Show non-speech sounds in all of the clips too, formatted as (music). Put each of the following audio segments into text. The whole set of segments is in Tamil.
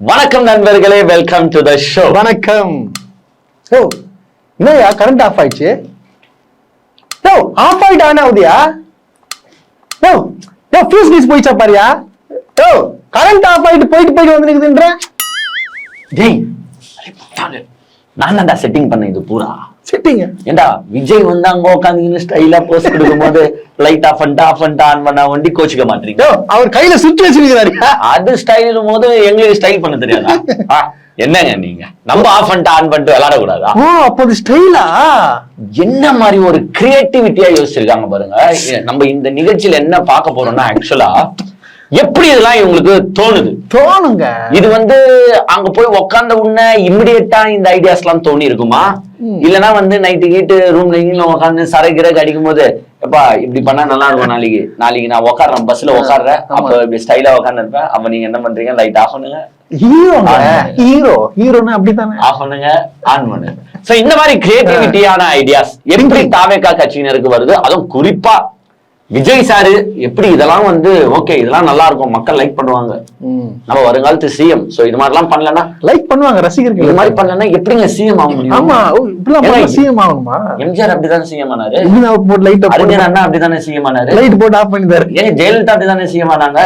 வணக்கம் நண்பர்களே வெல்கம் டு த ஷோ வணக்கம். ஓ என்னய்யா கரண்ட் ஆஃப் ஆயிடுச்சு? ஓ ஆஃப் ஆயிட்டு ஆன் ஆகுதியா ஓ ஓ ஃபியூஸ் கீஸ் போயிச்சா பாரியா ஓ கரண்ட் ஆஃப் ஆயிட்டு போயிட்டு போயிட்டு வந்துருக்குதுன்ற? டேய் நான் தான்டா செட்டிங் பண்ணேன் இது பூரா? செட்டிங்க ஏண்டா விஜய் வந்து அங்க உட்காந்து ஸ்டைலா போஸ்ட் கொடுக்கும் போது லைட் ஆஃப் பண்ணிட்டு ஆஃப் பண்ணிட்டு ஆன் பண்ணா வண்டி கோச்சிக்க மாட்டீங்க. அவர் கையில சுத்தி வச்சிருக்கிறாரியா அது ஸ்டைல் போது எங்களுக்கு ஸ்டைல் பண்ண தெரியாதா? என்னங்க நீங்க? நம்ம ஆஃப் பண்ணிட்டு ஆன் பண்ணிட்டு விளையாட கூடாதா ஓ அப்போ அது ஸ்டைலா என்ன மாதிரி ஒரு கிரியேட்டிவிட்டியா யோசிச்சிருக்காங்க பாருங்க. நம்ம இந்த நிகழ்ச்சியில என்ன பார்க்க போறோம்னா ஆக்சுவலா எப்படி இதெல்லாம் இவங்களுக்கு தோணுது? தோணுங்க. இது வந்து அங்க போய் உட்கார்ந்த உடனே இமிடியட்டா இந்த ஐடியாஸ் எல்லாம் தோணி இருக்குமா இல்லனா வந்து நைட்டு கீட்டு ரூம்ல இங்க உட்காந்து சரைக்கிற அடிக்கும் போது எப்பா இப்படி பண்ணா நல்லா இருக்கும் நாளைக்கு? நாளைக்கு நான் உட்காடுறேன் பஸ்ல உட்காடுறேன் அப்ப இப்படி ஸ்டைலா உட்கார்ந்து இருப்பேன் அப்ப நீங்க என்ன பண்றீங்க? லைட் ஆஃப் பண்ணுங்க. ஹீரோங்க ஆ. ஹீரோ ஹீரோனா அப்படித்தானே? ஆஃப் பண்ணுங்க. ஆன் பண்ணுங்க. சோ இந்த மாதிரி கிரியேட்டிவிட்டியான ஐடியாஸ் எப்படி தாவேக்கா கட்சியினருக்கு வருது? அதுவும் குறிப்பா விஜய் சாரு எப்படி இதெல்லாம் வந்து ஓகே இதெல்லாம் நல்லா இருக்கும் மக்கள் லைக் பண்ணுவாங்க. நம்ம வருங்காலத்து சிஎம் சோ இது மாதிரிலாம் பண்ணலன்னா லைக் பண்ணுவாங்க ரசிகர்கள். இது மாதிரி பண்ணலன்னா எப்படிங்க சிஎம் ஆக முடியும்? ஆமா சிஎம் ஆகணுமா எம்ஜிஆர் அப்படிதானே சிஎம் ஆனாரு? போட்டு லைட் அறிஞர் அண்ணா அப்படிதானே சிஎம் ஆனாரு? லைட் போட்டு ஆஃப் பண்ணிதாரு ஏங்க ஜெயலலிதா அப்படிதானே சிஎம் ஆனாங்க?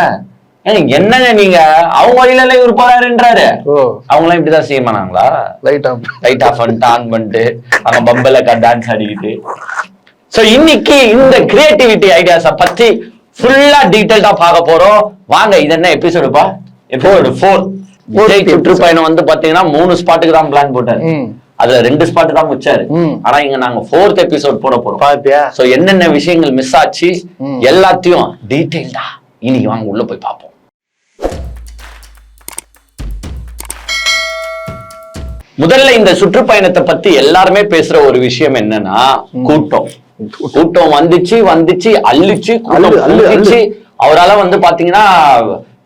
என்னங்க நீங்க? அவங்க வழியில எல்லாம் இவர் போறாருன்றாரு. ஓ. அவங்களாம் இப்படிதான் சிஎம் ஆனாங்களா? லைட் ஆஃப் லைட் ஆஃப் பண்ணிட்டு ஆன் பண்ணிட்டு அங்க பம்பல டான்ஸ் ஆடிக்கிட்டு. சோ இன்னைக்கு இந்த கிரியேட்டிவிட்டி ஐடியாஸ பத்தி ஃபுல்லா டீடைல்டா பார்க்க போறோம். வாங்க இது என்ன எபிசோடுப்பா எபிசோடு ஃபோர் விஜய். சுற்றுப்பயணம் வந்து பாத்தீங்கன்னா மூணு ஸ்பாட்டுக்கு தான் பிளான் போட்டாரு. அதுல ரெண்டு ஸ்பாட் தான் முச்சாரு. ஆனா இங்க நாங்க ஃபோர்த் எபிசோட் போட போறோம். பாத்தியா? சோ என்னென்ன விஷயங்கள் மிஸ் ஆச்சு. எல்லாத்தையும் டீடைல்டா இன்னைக்கு வாங்க உள்ள போய் பார்ப்போம். முதல்ல இந்த சுற்றுப்பயணத்தை பத்தி எல்லாருமே பேசுற ஒரு விஷயம் என்னன்னா கூட்டம். கூட்டம் வந்துச்சு வந்துச்சு அள்ளிச்சு அவரால வந்து பாத்தீங்கன்னா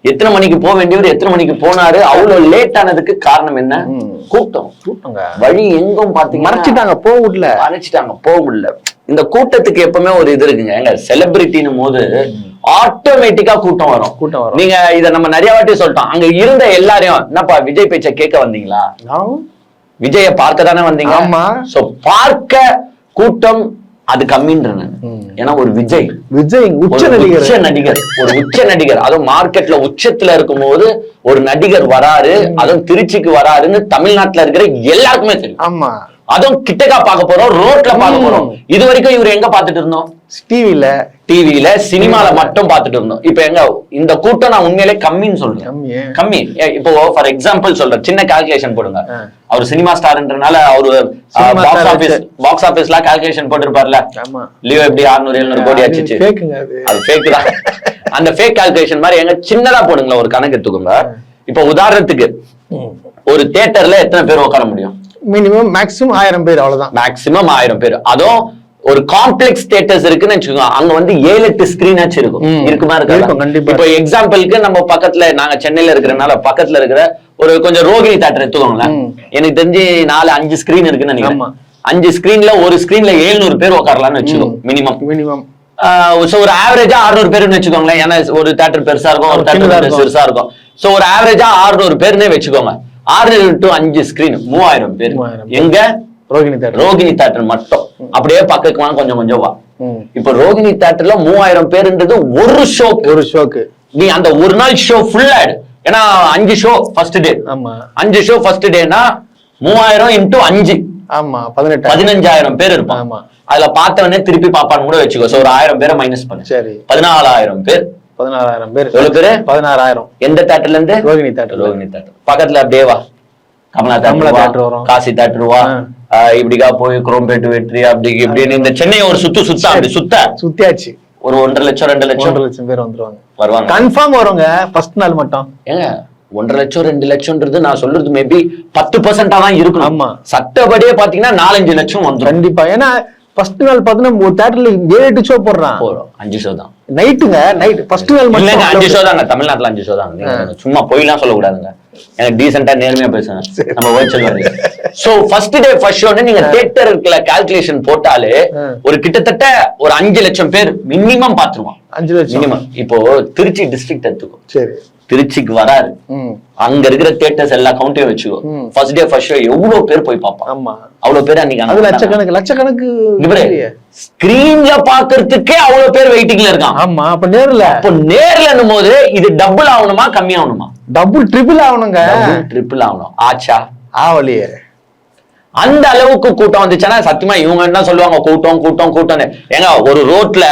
எத்தனை மணிக்கு போக வேண்டியவர் எத்தனை மணிக்கு போனாரு அவ்வளவு லேட் ஆனதுக்கு காரணம் என்ன. கூட்டம். கூட்டங்க. வழி எங்கும் பாத்தீங்கன்னா மறைச்சிட்டாங்க போக விடல. மறைச்சிட்டாங்க போக முடியல இந்த கூட்டத்துக்கு எப்பவுமே ஒரு இது இருக்குங்க. எங்க செலிபிரிட்டினும் போது ஆட்டோமேட்டிக்கா கூட்டம் வரும். கூட்டம் வரும். நீங்க இத நம்ம நிறைய வாட்டி சொல்லிட்டோம். அங்க இருந்த எல்லாரையும் என்னப்பா விஜய் பேச்ச கேட்க வந்தீங்களா? விஜய பார்க்க தானே வந்தீங்க? ஆமா. சோ பார்க்க கூட்டம் அது கம்மின்ற. ஏன்னா ஒரு விஜய். விஜய் உச்ச நடிகர். உச்ச நடிகர். ஒரு உச்ச நடிகர். அதுவும் மார்க்கெட்ல உச்சத்துல இருக்கும்போது ஒரு நடிகர் வராரு அதுவும் திருச்சிக்கு வராருன்னு தமிழ்நாட்டுல இருக்கிற எல்லாருக்குமே தெரியும். ஆமா. அதுவும் கிட்டக்கா பார்க்க போறோம் ரோட்ல பார்க்க போறோம். இது வரைக்கும் இவர் எங்க பார்த்துட்டு இருந்தோம்? டிவில டிவில சினிமால மட்டும் பார்த்துட்டு இருந்தோம். இப்ப எங்க இந்த கூட்டம் நான் உண்மையிலே கம்மின்னு சொல்றேன். கம்மி இப்போ ஃபார் எக்ஸாம்பிள் சொல்றேன் சின்ன கால்குலேஷன் போடுங்க. அவர் சினிமா ஸ்டார்ன்றனால அவரு பாக்ஸ் ஆபீஸ் பாக்ஸ் ஆபீஸ்ல கால்குலேஷன் போட்டிருப்பார்ல. லியோ எப்படி 600 700 கோடி கேக்குங்க அது. ஃபேக் தான். அந்த ஃபேக் கால்குலேஷன் மாதிரி எங்க சின்னதா போடுங்களேன் ஒரு கணக்கு எடுத்துக்கோங்க. இப்போ உதாரணத்துக்கு ஒரு தியேட்டர்ல எத்தனை பேர் உட்கார முடியும்? மினிமம் மேக்ஸிமம் ஆயிரம் பேர் அவ்வளவுதான். மேக்ஸிமம் ஆயிரம் பேர். அதுவும் ஒரு காம்ப்ளெக்ஸ் தியேட்டர்ஸ் இருக்குன்னு வச்சுக்கோங்க. அங்க வந்து ஏழு எட்டு ஸ்கிரீன் ஆச்சு இருக்கும். இருக்குமா இருக்கும், இருக்கா கண்டிப்பா. இப்போ எக்ஸாம்பிளுக்கு நம்ம பக்கத்துல நாங்க சென்னையில இருக்கிறனால பக்கத்துல இருக்கிற ஒரு கொஞ்சம் ரோகிணி தேட்டர் எடுத்துக்கோங்களேன். எனக்கு தெரிஞ்சு நாலு அஞ்சு ஸ்கிரீன் இருக்குன்னு. நினைக்கிறேன். அஞ்சு ஸ்கிரீன்ல ஒரு ஸ்கிரீன்ல 700 பேர் உட்காரலாம்னு வச்சுக்கோ மினிமம் மினிமம் ஒரு ஆவரேஜா 600 பேர்னு வச்சுக்கோங்களேன். ஏன்னா ஒரு தேட்டர் பெருசா இருக்கும் ஒரு தேட்டர். பெருசா இருக்கும். சோ ஒரு ஆவரேஜா 600 பேர்னே வச்சுக்கோங்க. ஆறு டு அஞ்சு ஸ்கிரீன் மூவாயிரம் பேர். எங்க? ரோகிணி தேட்டர் ரோகிணி தேட்டர் மட்டும். அப்படியே பக்கத்துக்கு கொஞ்சம் கொஞ்சம் வா. இப்ப ரோகிணி தேட்டர்ல மூவாயிரம் பேருன்றது ஒரு ஷோ ஒரு ஷோக்கு நீ அந்த ஒரு நாள் ஷோ ஃபுல் ஆயிடு. ஏன்னா அஞ்சு ஷோ ஃபர்ஸ்ட் டே ஆமா. அஞ்சு ஷோ ஃபர்ஸ்ட் டேனா மூவாயிரம் இன்டூ அஞ்சு. ஆமா பதினெட்டு பதினஞ்சாயிரம் பேர் இருப்பான். ஆமா. அதுல பார்த்தவனே திருப்பி பாப்பான்னு கூட வச்சுக்கோ. ஒரு ஆயிரம் பேரை மைனஸ் பண்ணு. சரி. பதினாலாயிரம் பேர். பதினாறாயிரம் பேர். எவ்வளவு பேரு? பதினாறாயிரம். எந்த தேட்டர்ல இருந்து? ரோகிணி தேட்டர் ரோகிணி தேட்டர் பக்கத்துல அப்படியே வா. கமலா கமலா தேட்டர் வரும். காசி தேட்டர். ஆஹ் இப்படிக்கா போய் குரோம்பேட்டு வெற்றி அப்படி இப்படின்னு இந்த சென்னை ஒரு சுத்து சுத்த அப்படி சுத்த. சுத்தியாச்சு. ஒரு ஒன்றரை லட்சம் ரெண்டு லட்சம். ஒன்றரை லட்சம் பேர் வந்துருவாங்க. வருவாங்க. கன்ஃபார்ம் வருவாங்க ஃபர்ஸ்ட் நாள் மட்டும். ஏங்க ஒன்றரை லட்சம் ரெண்டு லட்சம்ன்றது நான் சொல்றது மேபி பத்து பர்சன்டா தான் இருக்கணும். ஆமா. சட்டப்படியே பாத்தீங்கன்னா நாலஞ்சு லட்சம் வந்துடும் கண்டிப்பா. ஏன்னா ஃபர்ஸ்ட் நாள் பாத்தீங்கன்னா ஒரு தேட்டர்ல ஏழு எட்டு ஷோ போடுறான். போறோம் அஞ்சு ஷோ தான். நைட்டுங்க நைட் ஃபர்ஸ்ட் நாள் இல்லைங்க அஞ்சு மட்டும் ஷோ தாங்க. தமிழ்நாட்டுல அஞ்சு ஷோ தாங்க சும்மா பொய்லாம் சொல்லக்கூடாதுங்க. எனக்கு டீசெண்டா நேர்மையா பேசுங்க. நம்ம வரல சோ ஃபர்ஸ்ட் டே ஃபர்ஸ்ட் ஷோன்னு நீங்க தியேட்டர்ல கால்குலேஷன் போட்டாலே. ஒரு கிட்டத்தட்ட ஒரு அஞ்சு லட்சம் பேர் மினிமம் பாத்துருவான் அஞ்சு லட்சம். மினிமம் இப்போ திருச்சி டிஸ்ட்ரிக்ட் எடுத்துக்கோ. சரி. திருச்சிக்கு வராரு. அங்க இருக்கிற தியேட்டர்ஸ் எல்லா கவுண்டையும் வச்சுக்கோ. ஃபர்ஸ்ட் டே ஃபர்ஸ்ட் ஷோ எவ்வளவு பேர் போய் பார்ப்பான் ஆமா. அவ்வளவு பேர் அன்னைக்கு. லட்சக்கணக்கு லட்சக்கணக்கு. ஸ்கிரீன்ல பாக்குறதுக்கே அவ்வளவு பேர் வெயிட்டிங்ல இருக்கான் ஆமா அப்ப நேர்ல. அப்போ நேர்ல போது இது டபுள் ஆகணுமா கம்மி ஆகணுமா? டபுள் ட்ரிபிள் ஆகணுங்க. ட்ரிபிள் ஆகணும். ஆச்சா? ஆவலியே அந்த அளவுக்கு கூட்டம் வந்துச்சுன்னா சத்தியமா இவங்க என்ன சொல்லுவாங்க? கூட்டம் கூட்டம் கூட்டம்னு. ஏங்க ஒரு ரோட்ல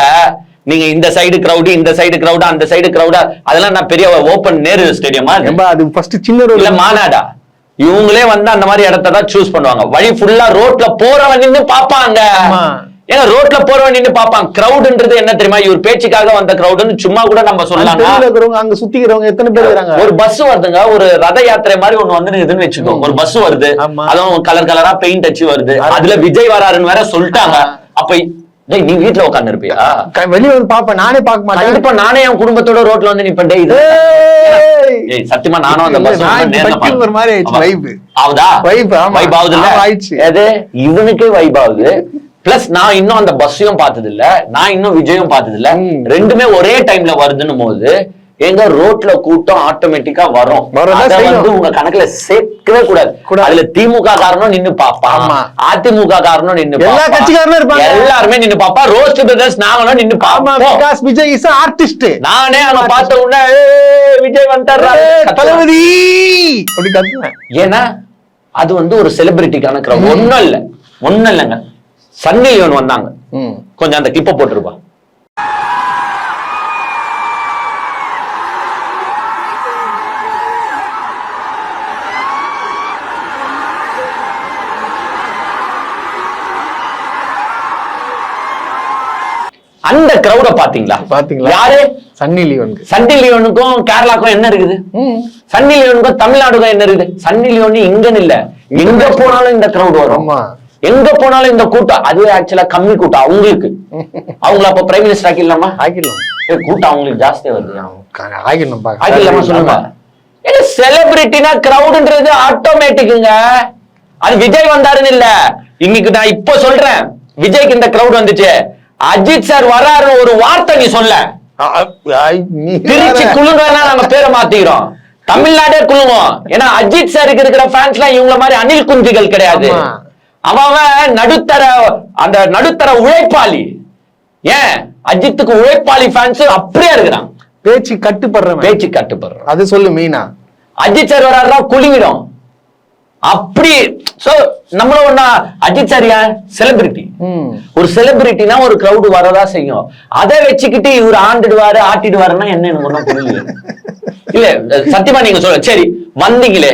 நீங்க இந்த சைடு கிரவுடு இந்த சைடு கிரவுடு அந்த சைடு கிரவுடா அதெல்லாம் நான் பெரிய ஓபன் நேரு ஸ்டேடியமா அது ஃபர்ஸ்ட் சின்ன ரோடு இல்ல மாநாடா? இவங்களே வந்து அந்த மாதிரி இடத்த தான் சூஸ் பண்ணுவாங்க. வழி ஃபுல்லா ரோட்ல போறவன் நின்னு பாப்பாங்க. ஏங்க ரோட்ல போறவன் நின்னு பாப்பான் கிரவுட்ன்றது என்ன தெரியுமா? இவர் பேச்சுக்காக வந்த கிரவுடுன்னு சும்மா கூட நம்ம சொல்லலாம் அங்க சுத்திக்கிறவங்க எத்தனை பேர் இருக்காங்க ஒரு பஸ் வருதுங்க. ஒரு ரத யாத்திரை மாதிரி ஒண்ணு வந்து இருக்குதுன்னு வச்சுக்கோ ஒரு பஸ் வருது. அதுவும் கலர் கலரா பெயிண்ட் அடிச்சு வருது. அதுல விஜய் வராருன்னு வேற சொல்லிட்டாங்க. அப்ப டேய் நீ வீட்ல உட்கார்ந்து இருப்பியா? வெளிய வந்து பாப்பேன் நானே பார்க்க மாட்டேன். கண்டிப்பா நானே என் குடும்பத்தோட ரோட்ல வந்து நிப்பேன் டேய் இது ஏய். சத்தியமா நானும் அந்த பஸ் ஒரு மாதிரி ஆயிடுச்சு, Vibe, ஆமா. வைப் ஆகுது ஆமா, ஆயிடுச்சு. எது? இவனுக்கே வைப் ஆகுது பிளஸ் நான் இன்னும் அந்த பஸ்ஸையும் பார்த்தது இல்ல நான் இன்னும் விஜயும் பார்த்தது இல்ல. ரெண்டுமே ஒரே டைம்ல வருதுன்னும் போது எங்க ரோட்ல கூட்டம் ஆட்டோமேட்டிக்கா வரும். அத. வந்து உங்க கணக்குல சேர்க்கவே கூடாது. அதுல திமுக காரணம் நின்னு பாப்பான் ஆமா. அதிமுக காரணம் நின்னு எல்லா. கட்சிக்காரனும் இருப்பாங்க. எல்லாருமே நின்னு பாப்பா. ரோஸ்ட் பிரதர்ஸ் நாங்களும் நின்னு ஆமா பாப்போம். பிகாஸ் விஜய் இஸ் ஆர்டிஸ்ட் நானே அங்க பார்த்த உடனே "ஏய், விஜய் வந்துட்டாரா தளபதி! அப்படி ஏன்னா அது வந்து ஒரு செலிபிரிட்டிக்கான கிரௌட் ஒண்ணும் இல்ல. ஒண்ணும் இல்லைங்க. சன்னி லியோன் வந்தாங்க. கொஞ்சம் அந்த கிளிப்ப போட்டுருப்பா. அந்த கிரௌட பாத்தீங்களா? பாத்தீங்களா? யாரு? சன்னி லியோனுக்கு சன்னி லியோனுக்கும் கேரளாக்கும் என்ன இருக்குது? சன்னி லியோனுக்கும் தமிழ்நாடுக்கும் என்ன இருக்குது? சன்னி லியோன் இங்கன்னு இல்ல எங்க போனாலும் இந்த கிரௌட் வரும். எங்க போனாலும் இந்த கூட்டம் அது ஆக்சுவலா கம்மி கூட்டம் அவங்களுக்கு. அவங்கள அப்ப பிரைம் மினிஸ்டர் ஆக்கிடலாமா? ஆக்கிடலாம். கூட்டம் அவங்களுக்கு ஜாஸ்தியா வருது. ஆக்கிடலாம் பா ஆக்கிடலாமா சொல்லுங்க. ஏன்னா செலிபிரிட்டினா கிரௌடுன்றது ஆட்டோமேட்டிக்குங்க அது விஜய் வந்தாருன்னு இல்ல. இன்னைக்கு நான் இப்போ சொல்றேன். விஜய்க்கு இந்த கிரௌட் வந்துச்சு. அஜித் சார் வராருன்னு ஒரு வார்த்தை நீ சொல்ல. திருச்சி வேற. குழுங்கனா நாங்க பேரை மாத்திக்கிறோம். தமிழ்நாடே குழுங்கும் ஏன்னா அஜித் சாருக்கு இருக்கிற ஃபேன்ஸ் எல்லாம் இவங்கள மாதிரி அணில் குஞ்சுகள் கிடையாது. அவன் அவன் நடுத்தர அந்த நடுத்தர உழைப்பாளி. ஏன்? அஜித்துக்கு உழைப்பாளி ஃபேன்ஸ் அப்படியே இருக்கிறான். பேச்சு கட்டுப்படுறவன். பேச்சு கட்டுப்படுறான். அது சொல்லு மீனா. அஜித் சார் வராருன்னா குலுங்கிடும். அப்படி சோ நம்மள ஒண்ணா அஜித் சார் யார் செலிபிரிட்டி ஒரு செலிபிரிட்டினா ஒரு கிரவுட் வரதா செய்யும். அதை வச்சுக்கிட்டு இவர் ஆண்டுடுவாரு ஆட்டிடுவாருன்னா என்ன எனக்கு புரியல. (laughs) இல்ல சத்தியமா நீங்க சொல்ல சரி வந்தீங்களே.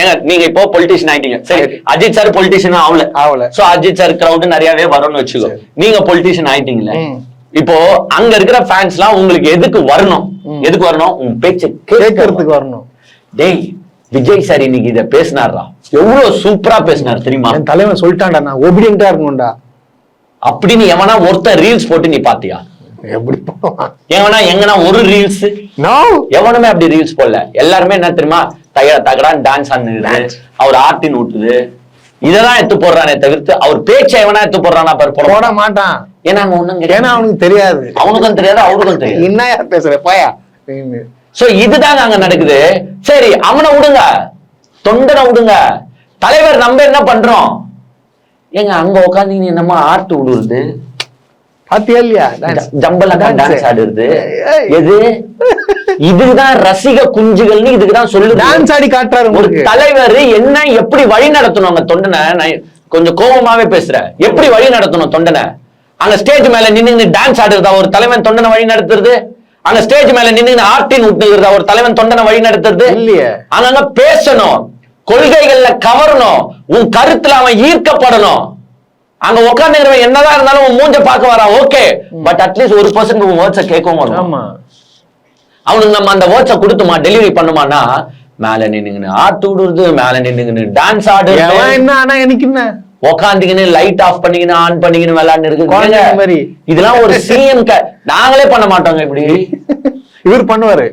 ஏங்க நீங்க இப்போ பொலிட்டிஷியன் ஆயிட்டீங்க. சரி அஜித் சார் பொலிட்டிஷியன் ஆகல ஆகல. சோ அஜித் சார் கிரவுட் நிறையவே வரும்னு வச்சுக்கோ. நீங்க பொலிட்டிஷியன் ஆயிட்டீங்களே. இப்போ அங்க இருக்கிற ஃபேன்ஸ் எல்லாம் உங்களுக்கு எதுக்கு வரணும்? எதுக்கு வரணும்? உங்க பேச்சை கேட்கறதுக்கு வரணும். டேய் விஜய் சார் இன்னைக்கு இத பேசினாரா எவ்வளவு சூப்பரா பேசினார் தெரியுமா? என் தலைவன் சொல்லிட்டான்டா நான் ஒபிடியன்டா இருக்கணும்டா. அப்படின்னு எவனா ஒருத்தன் ரீல்ஸ் போட்டு நீ பாத்தியா? எப்படி எவனா எங்கனா ஒரு ரீல்ஸ் எவனுமே அப்படி ரீல்ஸ் போடல. எல்லாருமே என்ன தெரியுமா? தகட தகடான் டான்ஸ் ஆடுது. அவர் ஆர்டின் ஊட்டுது. இதெல்லாம் எடுத்து போடுறானே தவிர்த்து அவர் பேச்சை எவனா எடுத்து போடுறானா பாரு போட மாட்டான். ஏன்னா அவனுக்கு தெரியாது. அவனுக்கும் தெரியாது அவனுக்கும் தெரியாது. என்ன யார் பேசுற? போயா. சோ இதுதாங்க அங்க நடக்குது. சரி அவனை விடுங்க. தொண்டனை விடுங்க. தலைவர் நம்ம என்ன பண்றோம்? ஏங்க அங்க உட்காந்து என்னமோ ஆர்ட் விடுறது? பாத்தியா இல்லையா. ஜம்பலக்கா. டான்ஸ் ஆடுறது. எது? இதுதான் ரசிக குஞ்சுகள்னு இதுக்குதான் சொல்லுது. டான்ஸ் ஆடி காட்டுறாரு ஒரு தலைவர் என்ன எப்படி வழி நடத்தணும் அங்க தொண்டனை? நான் கொஞ்சம் கோபமாவே பேசுறேன். எப்படி வழி நடத்தணும் தொண்டனை? அங்க ஸ்டேஜ் மேல நின்னு டான்ஸ் ஆடுறதா? ஒரு தலைவன் தொண்டனை வழி நடத்துறது? அங்க ஸ்டேஜ் மேல நின்னு ஆர்டின் விட்டுகிறதா ஒரு தலைவன் தொண்டனை வழி நடத்துறது. இல்லையே. அங்கங்க பேசணும். கொள்கைகள்ல கவரணும். உன் கருத்துல அவன் ஈர்க்கப்படணும். அங்க உட்காந்துக்கிறவன் என்னதான் இருந்தாலும் உன் மூஞ்ச பார்க்க வரான் ஓகே பட் அட்லீஸ்ட் ஒரு பர்சன்ட் உன் வேர்ட்ஸ கேட்கவும் ஆமா. அவனுக்கு நம்ம அந்த வேர்ட்ஸ கொடுத்துமா டெலிவரி பண்ணுமானா மேல நின்னுங்கன்னு ஆட்டு விடுறது மேல நின்னுங்கன்னு டான்ஸ் ஆடுறது. என்ன ஆனா எனக்கு என்ன? உக்காந்துக்கின்னு லைட் ஆஃப் பண்ணிக்கின்னு ஆன் பண்ணிக்கின்னு விளையாண்டு இருக்கு. இதெல்லாம் ஒரு சிஎம் நாங்களே பண்ண மாட்டோங்க இப்படி. இவர் பண்ணுவாரு.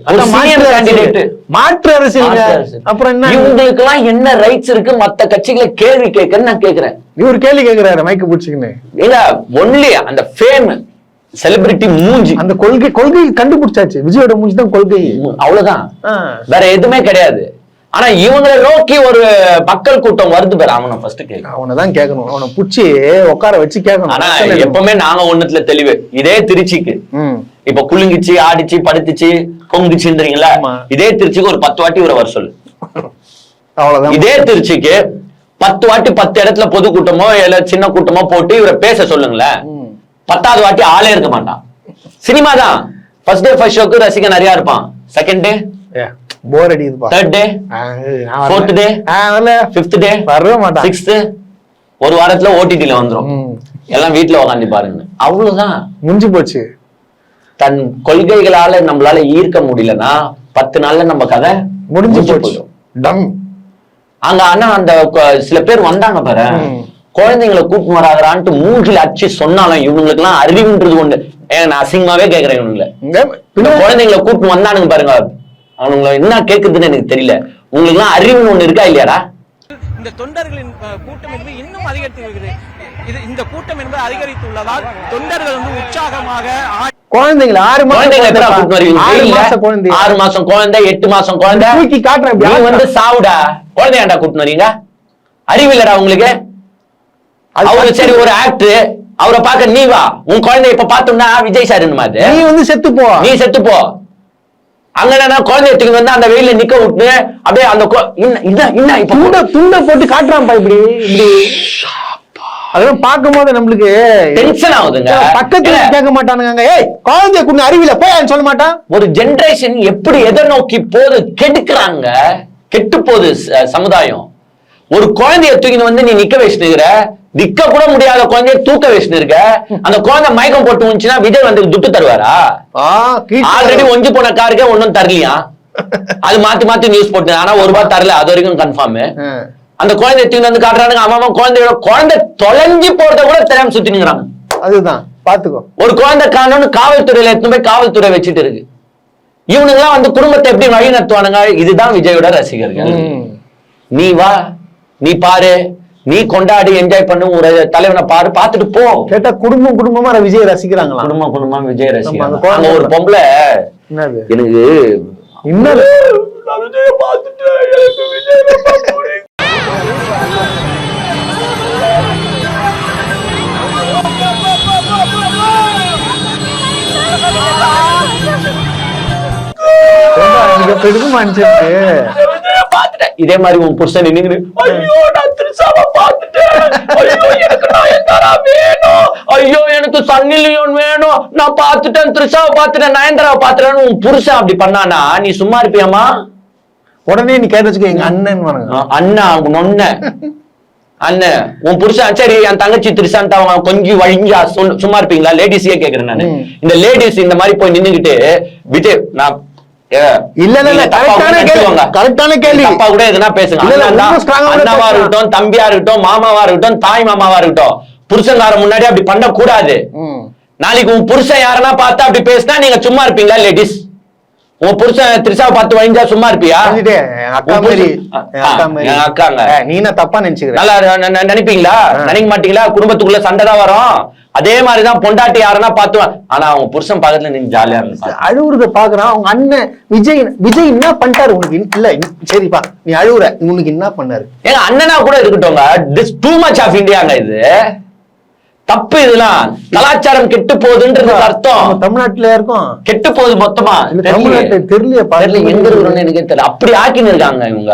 மாற்று அரசியல். அப்புறம் என்ன? இவங்களுக்கெல்லாம் என்ன ரைட்ஸ் இருக்கு? மத்த கட்சிகளை கேள்வி கேட்கன்னு நான் கேக்குறேன் இவர் கேள்வி கேக்குறாரு மைக்கு பிடிச்சிக்கின்னு. இல்ல ஒன்லி அந்த ஃபேம் செலிபிரிட்டி மூஞ்சி. அந்த கொள்கை கொள்கை கண்டுபிடிச்சாச்சு. விஜயோட மூஞ்சி தான் கொள்கை. அவ்வளவுதான். வேற எதுவுமே கிடையாது. ஆனா இவங்களை நோக்கி ஒரு மக்கள் கூட்டம் வருது பேர். அவனை ஃபர்ஸ்ட் கேட்க அவனை தான் கேட்கணும் அவனை புடிச்சு உட்கார வச்சு கேட்கணும் ஆனா. எப்பவுமே நாங்க ஒண்ணுத்துல தெளிவு. இதே திருச்சிக்கு. ம். இப்ப குலுங்கிச்சு ஆடிச்சு படுத்துச்சு பொங்குச்சுன்றீங்களா. இதே திருச்சிக்கு ஒரு பத்து வாட்டி இவரை வர சொல்லு. அவ்வளவுதான். இதே திருச்சிக்கு பத்து வாட்டி பத்து இடத்துல பொது கூட்டமோ இல்ல சின்ன கூட்டமோ போட்டு இவரை பேச சொல்லுங்களேன். ம். பத்தாவது வாட்டி ஆளே இருக்க மாட்டான். சினிமா தான் ஃபர்ஸ்ட் டே ஃபர்ஸ்ட் ஷோக்கு ரசிகன் நிறைய இருப்பான். செகண்ட் டே போர் அடிக்குதுப்பா தேர்ட் டே ஆ, நான் வரல. ஃபிஃப்த் டே வரவே மாட்டான். சிக்ஸ்த் ஒரு வாரத்துல ஓடிடில வந்துரும். எல்லாம் வீட்ல உக்காந்து பாருங்க. அவ்வளவுதான். முடிஞ்சு போச்சு. தன் கொள்கைகளால நம்மளால ஈர்க்க முடியலன்னா பத்து நாள்ல நம்ம கதை முடிஞ்சு போச்சு. போயிடும். டம் அங்க ஆனா அந்த சில பேர் வந்தாங்க பாரு. குழந்தைங்களை கூட்டு வராங்கறான்ட்டு மூஞ்சில அடிச்சு சொன்னாலும் இவங்களுக்கு எல்லாம் அறிவுன்றது ஒண்ணு நான் அசிங்கமாவே கேக்குறேன் பின்ன குழந்தைங்களை கூட்டு வந்தானுங்க பாருங்க. அவனுங்களை என்ன கேக்குதுன்னு எனக்கு தெரியல. உங்களுக்கு எல்லாம் அறிவுன்னு ஒண்ணு இருக்கா இல்லையாடா? இந்த தொண்டர்களின் கூட்டம் என்பது இன்னும் அதிகரித்து வருகிறது இது இந்த கூட்டம் என்பது அதிகரித்துள்ளதால் தொண்டர்கள் வந்து உற்சாகமாக குழந்தைங்கள ஆறு மாசம் ஆறு வெயில்ல? மாசம் குழந்தை. ஆறு மாசம் குழந்தை எட்டு மாசம் குழந்தை. தூக்கி காட்டுறேன் வந்து சாவுடா. குழந்தையாண்டா கூட்டு வரீங்க? அறிவில்லடா உங்களுக்கு? அது அவரு. சரி ஒரு ஆக்டர் அவரை பார்க்க நீ வா. உன் குழந்தை இப்ப பார்த்தோம்னா விஜய் சார் மாதிரி நீ வந்து செத்து போ நீ செத்து போ அங்க என்னன்னா குழந்தை எடுத்துக்கிட்டு வந்து அந்த வெயில்ல நிக்க விட்டு அப்படியே அந்த இன்ன இப்ப துண்ட துண்ட போட்டு காட்டுறான்ப்பா இப்படி இப்படி. அதெல்லாம் பார்க்கும் போது நம்மளுக்கு டென்ஷன் ஆகுதுங்க. பக்கத்துல கேட்க மாட்டானுங்க ஏய் குழந்தைய குண்ணு அறிவில போய் சொல்ல மாட்டான்? ஒரு ஜெனரேஷன் எப்படி எதை நோக்கி போது கெடுக்குறாங்க? கெட்டு போகுது சமுதாயம். ஒரு குழந்தைய தூக்கின்னு வந்து நீ நிக்க வச்சுட்டு நிக்க கூட முடியாத குழந்தைய தூக்க இருக்க அந்த குழந்தை மயக்கம் போட்டு வந்துச்சுன்னா விஜய் வந்து துட்டு தருவாரா? ஆல்ரெடி ஒஞ்சி போன காருக்கே ஒன்னும் தரலையா? அது மாத்தி மாத்தி நியூஸ் போட்டு ஆனா ஒரு ரூபாய் தரல அது வரைக்கும் கன்ஃபார்ம். அந்த குழந்தைய தூக்கி வந்து காட்டுறானுங்க அவன் குழந்தையோட குழந்தை தொலைஞ்சு போறத கூட தெரியாம சுத்தினுங்கிறாங்க அதுதான் பாத்துக்கோ. ஒரு குழந்தை காணும்னு காவல்துறையில எடுத்துன்னு போய் காவல்துறை வச்சுட்டு இருக்கு. இவனுங்க எல்லாம் வந்து குடும்பத்தை எப்படி வழி நடத்துவானுங்க இதுதான் விஜயோட ரசிகர்கள். நீ வா நீ பாரு நீ கொண்டாடி என்ஜாய் பண்ணு ஒரு தலைவனை பாரு பார்த்துட்டு போ. கேட்டா குடும்பம் குடும்பமா விஜய் ரசிக்கிறாங்களா? குடும்பம் குடும்பமா விஜய் அங்க ஒரு பொம்பளை. எனக்கு என்னது? நான் பார்த்துட்டேன். இதே மாதிரி உன் புருஷன் நின்னுக்கிட்டு, ஐயோ நான் திருசாவை பார்த்துட்டேன். ஐயோ எனக்கு நயன்தாரா வேணும். ஐயோ எனக்கு சன்னி லியோன் வேணும். நான் பார்த்துட்டேன் திருசாவை பார்த்துட்டேன் நயன்தாராவை பார்த்துட்டேன்னு உன் புருஷன் அப்படி பண்ணானா? நீ சும்மா இருப்பியாமா உடனே நீ கேட்டு வச்சுக்க எங்க அண்ணன் அண்ணா நொன்ன அண்ணன் உன் புருஷன் சரி என் தங்கச்சி திரிசாந்த் அவங்க கொஞ்சம் வழிஞ்சா சும்மா இருப்பீங்களா? லேடிஸையே கேக்குறேன் நானு. இந்த லேடிஸ் இந்த மாதிரி போய் நின்னுகிட்டு விஜய் நான் இல்ல, இல்ல, கூட கேள்வி. ஆன கேள்வி. தப்பா கூட எதுனா பேசுங்க அண்ணாவா. இருக்கட்டும் தம்பியா இருக்கட்டும் மாமாவா இருக்கட்டும் தாய் மாமாவா இருக்கட்டும் புருஷன்கார முன்னாடி அப்படி பண்ண கூடாது. நாளைக்கு உன் புருஷன் யாரனா பார்த்தா அப்படி பேசினா நீங்க சும்மா இருப்பீங்களா லேடிஸ் உன் புருஷன் திரிசாவை பார்த்து வழிஞ்சா சும்மா இருப்பியா அக்கா மாதிரி அக்காங்க. நீ என்ன தப்பா நினைச்சுக்கிற நல்லா நினைப்பீங்களா. நினைக்க மாட்டீங்களா குடும்பத்துக்குள்ள சண்டை தான் வரும் அதே மாதிரிதான் பொண்டாட்டி யாருன்னா பாத்துவான் ஆனா அவங்க புருஷன் பக்கத்துல நீ ஜாலியா இருந்தா அழுவுறத பாக்குறான் அவங்க அண்ணன் விஜய் விஜய் என்ன பண்ணிட்டாரு உனக்கு? இல்ல சரிப்பா நீ அழுவுற. உனக்கு என்ன பண்ணாரு? ஏங்க அண்ணனா கூட இருக்கட்டும்ங்க. திஸ் டூ மச் ஆஃப் இந்தியாங்க இது. தப்பு இதெல்லாம் கலாச்சாரம் கெட்டு போகுதுன்றது அர்த்தம். தமிழ்நாட்டுல இருக்கோம் கெட்டு போகுது மொத்தமா. தமிழ்நாட்டுல தெரியலையே பா. தெரியல எங்க இருக்கிறோம்னு எனக்கே தெரியல. அப்படி ஆக்கின்னு இருக்காங்க இவங்க.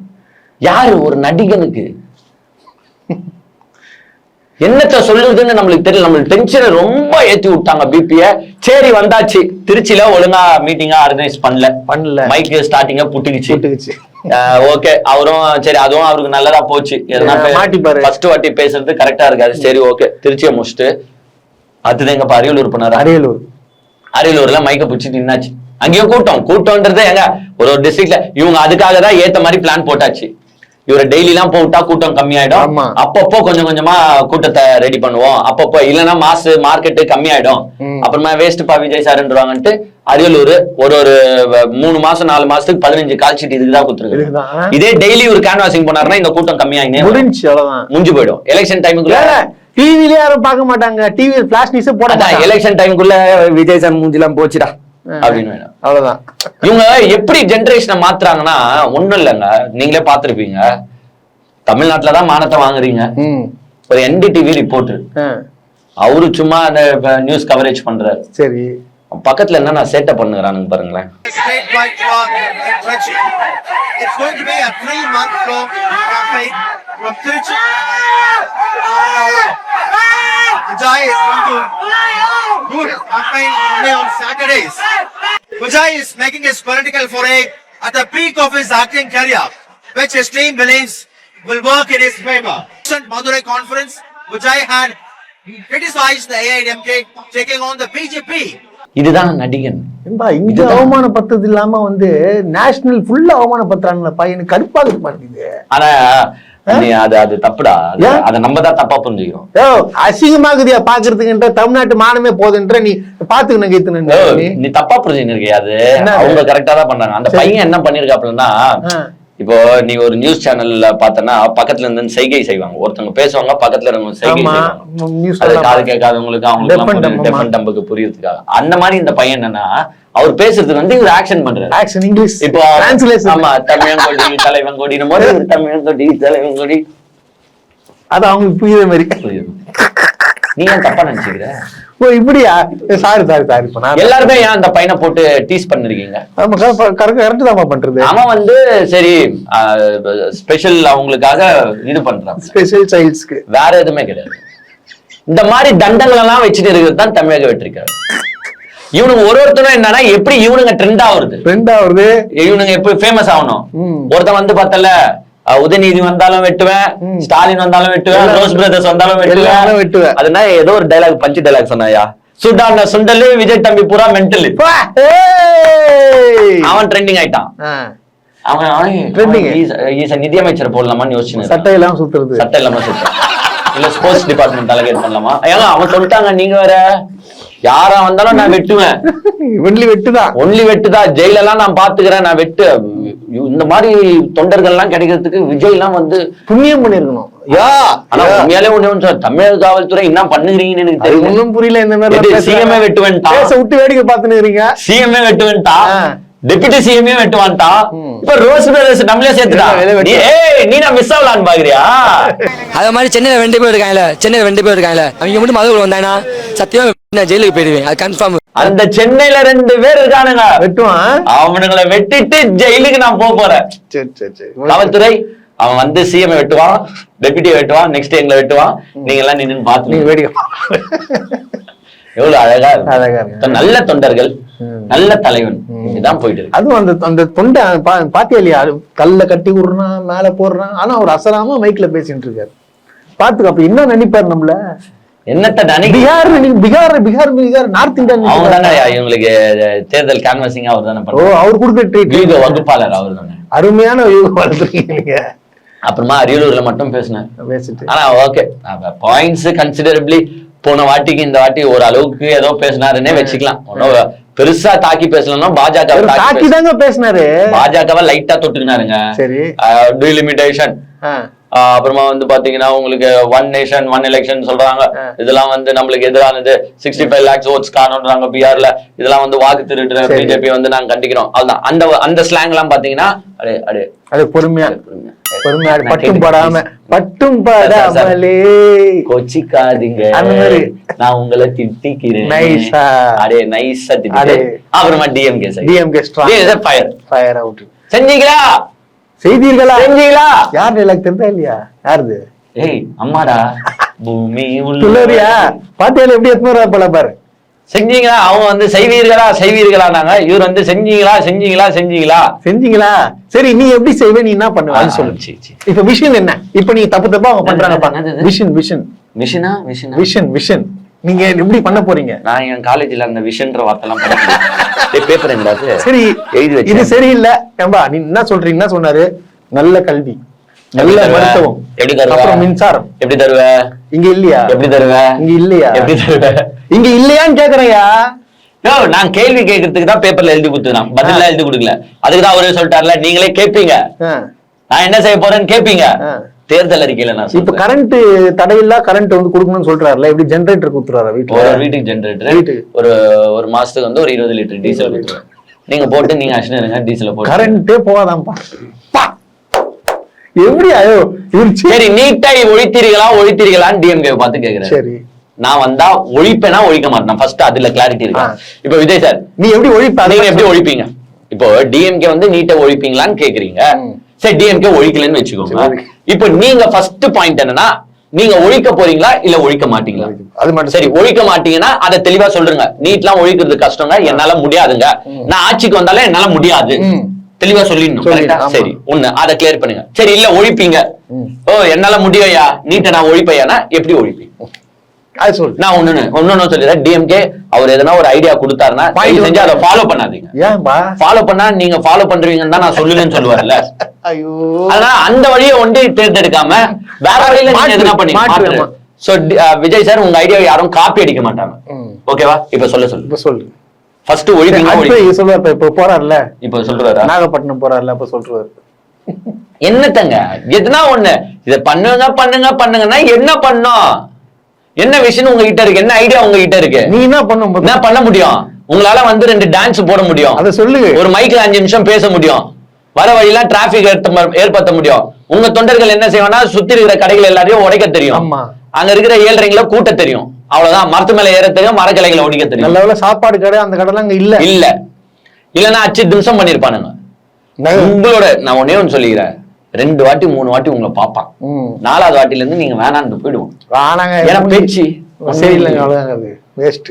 (laughs) யாரு? ஒரு நடிகனுக்கு. என்னத்த சொல்றதுன்னு நம்மளுக்கு தெரியல. நம்மளுக்கு டென்ஷனை ரொம்ப ஏத்தி விட்டாங்க பிபிய சரி வந்தாச்சு. திருச்சியில ஒழுங்கா மீட்டிங்கா ஆர்கனைஸ் பண்ணல. பண்ணல. மைக் ஸ்டார்டிங்கா புட்டுக்குச்சு. போட்டுக்குச்சு. ஓகே அவரும் சரி அதுவும் அவருக்கு நல்லதா போச்சு. ஃபர்ஸ்ட் வாட்டி பேசுறது கரெக்டா இருக்காது. சரி ஓகே திருச்சியை முடிச்சுட்டு அடுத்தது எங்க அரியலூர் பண்ணாரு அரியலூர். அரியலூர்ல மைக்க பிடிச்சி நின்னாச்சு. அங்கேயும் கூட்டம். கூட்டம்ன்றது எங்க? ஒரு ஒரு டிஸ்ட்ரிக்ட்ல இவங்க அதுக்காக தான் ஏத்த மாதிரி பிளான் போட்டாச்சு. இவரை டெய்லி எல்லாம் போட்டா கூட்டம் கம்மியாயிடும். அப்பப்போ கொஞ்சம் கொஞ்சமா கூட்டத்தை ரெடி பண்ணுவோம். அப்பப்போ இல்லைன்னா மாசு மார்க்கெட்டு கம்மியாயிடும். அப்புறமா வேஸ்ட் பா விஜய் சார்ன்றவாங்கன்ட்டு அரியலூர் ஒரு ஒரு மூணு மாசம் நாலு மாசத்துக்கு பதினஞ்சு கால் ஷீட் இதுக்கு தான் கொடுத்துருக்கு. இதே டெய்லி ஒரு கேன்வாசிங் போனாருன்னா இந்த கூட்டம் கம்மியாயினே. முடிஞ்சு போயிடும். எலெக்ஷன் டைமுக்குள்ள டிவில யாரும் பார்க்க மாட்டாங்க. டிவி பிளாஷ் நியூஸ் போட எலெக்ஷன் டைம்குள்ள விஜய் சார் மூஞ்சிலாம் போச்சுடா. அப்படின்னு. அவ்வளவுதான். இவங்க எப்படி ஜெனரேஷனை மாத்துறாங்கன்னா ஒண்ணும் இல்லைங்க. நீங்களே பார்த்திருப்பீங்க. தமிழ்நாட்டுல தான் மானத்தை வாங்குறீங்க. ம். ஒரு என்டிடிவி ரிப்போர்ட்டர் ஆ, அவரு சும்மா அந்த நியூஸ் கவரேஜ் பண்றாரு. சரி. பக்கத்துல என்ன நான் சேட்டை பண்ணுறானுங்க பாருங்களேன். From Trichy. Vijay is going to do campaign only on Saturdays. Vijay is making his political foray at the peak of his acting career, which his team believes will work in his favor. Recent Madurai conference, Vijay had criticized the AIDMK taking on the BJP. இதுதான் நடிகன் ஏன்பா இங்க இதுதான். அவமானப்படுத்தது இல்லாம வந்து நேஷனல் ஃபுல்லா அவமானப்படுத்துறாங்கப்பா எனக்கு கடுப்பாக மாட்டேங்குது ஆனா அது அது தப்புடா. அது- நம்ம தான் தப்பா புரிஞ்சுக்கிறோம். அசிங்கமாகுதியா பாக்குறதுக்குன்ற தமிழ்நாட்டு மானமே போதுன்ற நீ பாத்துக்கணும் கீத்துனு நீ. தப்பா புரிஞ்சுன்னு இருக்கியா அது? அவங்க கரெக்டா தான் பண்றாங்க அந்த. பையன் என்ன பண்ணிருக்காப்லன்னா. இப்போ நீ ஒரு நியூஸ் சேனல்ல பார்த்தனா பக்கத்துல இருந்து செய்கை செய்வாங்க. ஒருத்தவங்க பேசுவாங்க பக்கத்துல இருந்து ஆமா. செய்வாங்க. காது கேட்காதவங்களுக்கு அவங்களுக்கு ஆமா. டம்புக்கு புரியறதுக்காக. அந்த மாதிரி இந்த பையன் என்னன்னா அவர் பேசுறதுக்கு வந்து இவர் ஆக்ஷன் பண்றாரு. ஆக்ஷன் இங்கிலீஷ் இப்போ டிரான்ஸ்லேஷன் ஆமா தமிழங்கொடி தலைவங்கொடி போது தமிழங்கொடி தலைவங்கொடி அது அவங்களுக்கு புரியுற மாதிரி. நீ ஏன் தப்பா நினைச்சுக்கிற? ஓ இப்படியா? சாரி சாரி சாரி எல்லாருமே ஏன் அந்த பையனை போட்டு டீஸ் பண்ணிருக்கீங்க? ஆமா கரெக்ட் கரெக்ட் தான் பண்றது. அவன் வந்து சரி ஸ்பெஷல் அவங்களுக்காக இது பண்றான். ஸ்பெஷல் சைல்ட்ஸ்க்கு வேற எதுவுமே கிடையாது. இந்த மாதிரி தண்டங்கள் எல்லாம் வச்சுட்டு இருக்கிறது தான் தமிழக வெற்றிக்கிறார் இவனுங்க ஒரு ஒருத்தரும் என்னன்னா எப்படி இவனுங்க ட்ரெண்ட் ஆகுறது ரெண்டாவது இவனுங்க எப்படி ஃபேமஸ் ஆகணும். ஒருத்தன் வந்து பார்த்தல உதயநிதி வந்தாலும் வெட்டுவேன். ஸ்டாலின் வந்தாலும் வெட்டுவேன் ரோஸ் பிரதர்ஸ் வந்தாலும் வெட்டுவேன். வெட்டுவேன். அதுனா ஏதோ ஒரு டைலாக் பஞ்சு டைலாக் சொன்னாயா? சுடான சுண்டலு விஜய் தம்பி பூரா மென்டல்! அவன் ட்ரெண்டிங் ஆயிட்டான். அவன் அவன் நிதியமைச்சர் போடலாமான்னு யோசிச்சு சட்டை எல்லாம் சுத்துறது. சட்டம் இல்லாம சுத்தம் இல்ல ஸ்போர்ட்ஸ் டிபார்ட்மெண்ட் அலகேட் பண்ணலாமா? ஏங்க அவன் சொல்லிட்டாங்க நீங்க வேற. யாரா வந்தாலும் நான் வெட்டுவேன். (laughs) ஒன்லி வெட்டுதான். ஒன்லி வெட்டுதா ஜெயில எல்லாம் நான் பாத்துக்கிறேன் நான் வெட்டு. இந்த மாதிரி தொண்டர்கள் எல்லாம் கிடைக்கிறதுக்கு விஜய் எல்லாம் வந்து புண்ணியம் பண்ணிருக்கணும் யா ஆனா உண்மையாலே ஒண்ணு சொல்றேன். தமிழக காவல்துறை என்ன பண்ணுகிறீங்கன்னு எனக்கு அது தெரியல ஒண்ணும் புரியல இந்த மாதிரி எது, எல்லாம் CM ஏ பேசுறாங்க. வெட்டுவேன்ட்டான். பேச விட்டு வேடிக்கை பார்த்துன்னு இருக்கீங்க சிஎம்ஏ வெட்டுவன்ட்டா. டெபுட்டி சிஎம்ஏ வெட்டுவான்ட்டா. இப்ப ரோஸ் பிரதர்ஸ் நம்மளே நீ ஏய் நீ நான் மிஸ் ஆகலான்னு பாக்குறியா? அது மாதிரி சென்னையில் ரெண்டு பேர் இருக்காங்கல்ல சென்னையில் ரெண்டு பேர் இருக்காங்கல்ல அவங்க மட்டும் மதுரை வந்தாங்கன்னா சத்தியமா நான் ஜெயிலுக்கு போயிடுவேன். அது கன்ஃபார்ம் அந்த சென்னையில ரெண்டு பேர் இருக்கானுங்க. வெட்டுவான்? அவனுங்களை வெட்டிட்டு ஜெயிலுக்கு நான் போக போறேன். சரி சரி சரி. காவல்துறை அவன் வந்து சிஎம் வெட்டுவான் டெபுட்டி வெட்டுவான் நெக்ஸ்ட் எங்களை வெட்டுவான். நீங்க எல்லாம் நின்னு நீங்க பாத்து வேடிக்கை எவ்வளவு அழகா அழகா இருக்கு. நல்ல தொண்டர்கள். நல்ல தலைவன். இதுதான் போயிட்டு இருக்கு. அதுவும் அந்த அந்த தொண்டை பாத்தியா இல்லையா? கல்ல கட்டி விடுறான் மேல போடுறான். ஆனா அவர் அசராம மைக்ல பேசிட்டு இருக்காரு. பாத்துக்க அப்ப என்ன நினைப்பாரு நம்மள? என்னத்த பீகார் பீகார் பீகார் பீகார் நார்த் இந்தியன் அவங்க தானே இவங்களுக்கு தேர்தல் கேன்வாசிங் அவர் தானே ஓ அவர் கொடுக்குற ட்ரீட் வகுப்பாளர் அவர் தானே. அருமையான வளர்த்துருக்கீங்க அப்புறமா அரியலூர்ல மட்டும் பேசினேன் பேசிட்டு. ஆனா ஓகே பாயிண்ட்ஸ் கன்சிடரபிளி போன வாட்டிக்கு இந்த வாட்டி ஒரு அளவுக்கு ஏதோ பேசினாருன்னே வச்சுக்கலாம். ஒன்னும் பெருசா தாக்கி பேசலன்னா பாஜக தாக்கி தாங்க பேசினாரு. பாஜகவை லைட்டா தொட்டுக்கினாருங்க. சரி. டிலிமிட்டேஷன் அப்புறமா வந்து பாத்தீங்கன்னா உங்களுக்கு ஒன் நேஷன் ஒன் எலெக்ஷன் சொல்றாங்க. இதெல்லாம் வந்து நம்மளுக்கு எதிரானது. சிக்ஸ்டி ஃபைவ் லேக்ஸ் ஓட்ஸ் காணுன்றாங்க பிஆர்ல இதெல்லாம் வந்து வாக்கு திருடுற சரி. பிஜேபி வந்து நாங்க கண்டிக்கிறோம். அதுதான் அந்த அந்த ஸ்லாங் எல்லாம் பாத்தீங்கன்னா அடே அடே. அது பொறுமையா. பொறுமையா. பொறுமையா பட்டும். படாம. பட்டும் சார், சார். படாமலே. கொச்சிக்காதீங்க. அந்த மாதிரி. நான் உங்களை திட்டிக்கிறேன். நைஸா. அடே நைஸா அடே. திட்டிட்டு அப்புறமா DMK side DMK strong fire fire out செஞ்சீங்களா? செய்தீர்களா? செஞ்சீங்களா? யார் டைலாக் தெரிஞ்சா இல்லையா? யாருது? ஏய் அம்மாடா. (laughs) பூமி துளரியா பாத்தியால எப்படி எத்தனை போல பாரு. செஞ்சீங்களா? அவங்க வந்து செய்வீர்களா? செய்வீர்களா நாங்க? இவர் வந்து செஞ்சீங்களா? செஞ்சீங்களா? செஞ்சீங்களா? செஞ்சீங்களா? சரி நீ எப்படி செய்வே? நீ என்ன பண்ணுவ? அது ஆ, சொல்லு. சரி, சரி. இப்ப விஷன் என்ன? இப்ப நீங்க தப்பு தப்பா அவங்க என்னது? விஷன் விஷன் மிஷினா மிஷினா விஷன் விஷன் நீங்க எப்படி பண்ண போறீங்க? நான் என் காலேஜ்ல அந்த விஷன்ற வார்த்தைலாம் படிக்கிறேன் பேப்பர் சரி எழுதி இது சரியில்லை. ஏம்பா நீ என்ன சொல்றீங்க என்ன சொன்னாரு? நல்ல கல்வி. நல்ல? மருத்துவம். எப்படி தருவ? அப்புறம் மின்சாரம். எப்படி தருவ? இங்க இல்லையா? எப்படி தருவ? இங்க இல்லையா? எப்படி தருவ? இங்க இல்லையான்னு கேக்குறையா நான் கேள்வி கேட்கறதுக்கு தான் பேப்பர்ல எழுதி கொடுத்துதான் பதிலா எழுதி கொடுக்கல. அதுக்கு தான் அவரே சொல்லிட்டார்ல நீங்களே கேட்பீங்க நான் என்ன செய்ய போறேன்னு கேட்பீங்க தேர்தல் அறிக்கையில நான் இப்ப. கரண்ட் தடையில்லா கரண்ட் வந்து கொடுக்கணும்னு சொல்றாருல எப்படி ஜெனரேட்டர் கொடுத்துறாரா வீட்டுல? ஒரு வீட்டுக்கு ஜெனரேட்டர். ஒரு ஒரு மாசத்துக்கு வந்து ஒரு இருபது லிட்டர் டீசல் கொடுத்துருவேன் நீங்க போட்டு நீங்க அஷ்டம் இருங்க டீசல போட்டு. கரண்டே போகாதாம்ப்பா. பா. எப்படி சீ- சரி நீட்டா ஒழித்தீர்களா ஒழித்தீர்களான்னு டிஎம்கே பார்த்து கேக்குறேன் சரி. நான் வந்தா ஒழிப்பேனா ஒழிக்க மாட்டேன்? ஃபர்ஸ்ட் அதுல கிளாரிட்டி இருக்கு. இப்ப விஜய் சார் நீ எப்படி ஒழிப்ப? நீங்க எப்படி ஒழிப்பீங்க? இப்போ டிஎம்கே வந்து நீட்டை ஒழிப்பீங்களான்னு கேக்குறீங்க சரி டிஎம்கே ஒழிக்கலன்னு வச்சுக்கோங்க. இப்போ நீங்க ஃபர்ஸ்ட் பாயிண்ட் என்னன்னா நீங்க ஒழிக்க போறீங்களா இல்ல ஒழிக்க மாட்டீங்களா? அது மட்டும் சரி ஒழிக்க மாட்டீங்கன்னா அதை தெளிவா சொல்றீங்க நீட்லாம் ஒழிக்கிறது கஷ்டங்க என்னால முடியாதுங்க. நான் ஆட்சிக்கு வந்தாலே என்னால முடியாது. தெளிவா சொல்லிடணும். சரி. ஒண்ணு அதை கிளியர் பண்ணுங்க. சரி இல்ல ஒழிப்பீங்க. ஓ என்னால முடியலையா? நீட்டை நான் ஒழிப்பையானா? எப்படி ஒழிப்பீங்க? நான் ஒண்ணு ஒன்னொன்னு சொல்லிடுறேன். டிஎம்கே அவர் எதனா ஒரு ஐடியா கொடுத்தாருன்னா செஞ்சு அதை ஃபாலோ பண்ணாதீங்க. ஃபாலோ பண்ணா நீங்க ஃபாலோ பண்றீங்கன்னு தான் நான் சொல்லுவேன்னு சொல்லுவார்ல. அதனால அந்த வழியை ஒண்டி தேர்ந்தெடுக்காம வேற வழியில நீங்க எதுனா பண்ணி. சோ விஜய் சார் உங்க ஐடியா யாரும் காப்பி அடிக்க மாட்டாங்க. ஓகேவா இப்ப சொல்ல சொல்லு. சொல்லு. ஃபர்ஸ்ட் ஒழிப்பீங்க. சொல்லுவார் இப்ப போறாருல இப்ப சொல்றாரா? நாகப்பட்டினம் போறாருல அப்ப சொல்றாரு. என்னத்தங்க? எதுனா ஒண்ணு. இத பண்ணுங்க பண்ணுங்க பண்ணுங்கன்னா என்ன பண்ணோம்? என்ன விஷயம் உங்ககிட்ட இருக்கு? என்ன ஐடியா உங்ககிட்ட இருக்கு? நீ என்ன பண்ணும்? என்ன பண்ண முடியும்? உங்களால வந்து ரெண்டு டான்ஸ் போட முடியும். அத சொல்லு. ஒரு மைக்ல அஞ்சு நிமிஷம் பேச முடியும். வர வழியில டிராபிக் ஏற்படுத்த முடியும். உங்க தொண்டர்கள் என்ன செய்வாங்கன்னா சுத்தி இருக்கிற கடைகள் எல்லாரையும் உடைக்க தெரியும். அங்க இருக்கிற ஏழ்றைங்களை கூட்ட தெரியும். அவ்வளவுதான். மரத்து மேல ஏற தெரியும் மரக்கிளைகளை ஒடிக்க தெரியும். நல்ல சாப்பாடு கடை அந்த கடைலாம் அங்க இல்ல. இல்ல. இல்லன்னா அச்சு திம்சம் பண்ணிருப்பானுங்க உங்களோட நான் ஒன்னே ஒன்னு சொல்லிக்கிறேன். ரெண்டு வாட்டி மூணு வாட்டி உங்களை பார்ப்பான். நாலாவது வாட்டில இருந்து நீங்க வேணான்னு போயிடுவோம். ஆனாங்க ஏன்னா பேச்சு. சரியில்லைங்க அவ்வளவுதாங்க அது. வேஸ்ட்